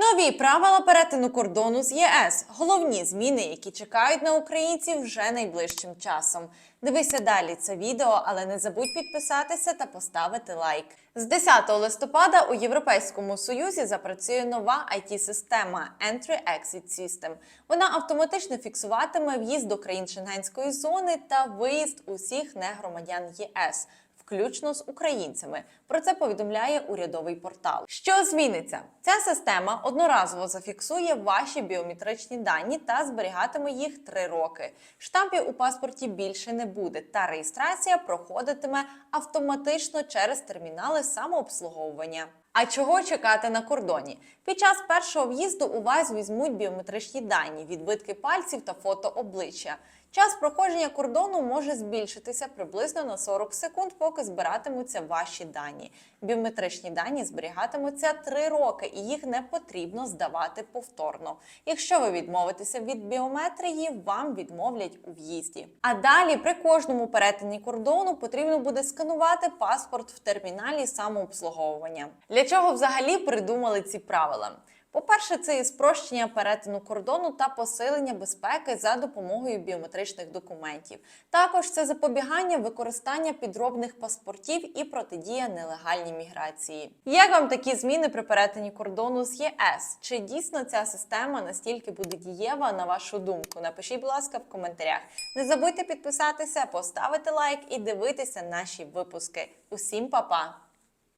Нові правила перетину кордону з ЄС. Головні зміни, які чекають на українців вже найближчим часом. Дивися далі це відео, але не забудь підписатися та поставити лайк. З 10 листопада у Європейському Союзі запрацює нова it система Entry-Exit System. Вона автоматично фіксуватиме в'їзд до країн Шенгенської зони та виїзд усіх негромадян ЄС включно з українцями. Про це повідомляє урядовий портал. Що зміниться? Ця система одноразово зафіксує ваші біометричні дані та зберігатиме їх три роки. Штампів у паспорті більше не буде, та реєстрація проходитиме автоматично через термінали самообслуговування. А чого чекати на кордоні? Під час першого в'їзду у вас візьмуть біометричні дані, відбитки пальців та фото обличчя. Час проходження кордону може збільшитися приблизно на 40 секунд, поки збиратимуться ваші дані. Біометричні дані зберігатимуться 3 роки, і їх не потрібно здавати повторно. Якщо ви відмовитеся від біометрії, вам відмовлять у в'їзді. А далі при кожному перетині кордону потрібно буде сканувати паспорт в терміналі самообслуговування. Для чого взагалі придумали ці правила? По-перше, це і спрощення перетину кордону та посилення безпеки за допомогою біометричних документів. Також це запобігання використання підробних паспортів і протидія нелегальній міграції. Як вам такі зміни при перетині кордону з ЄС? Чи дійсно ця система настільки буде дієва на вашу думку? Напишіть, будь ласка, в коментарях. Не забудьте підписатися, поставити лайк і дивитися наші випуски. Усім па-па!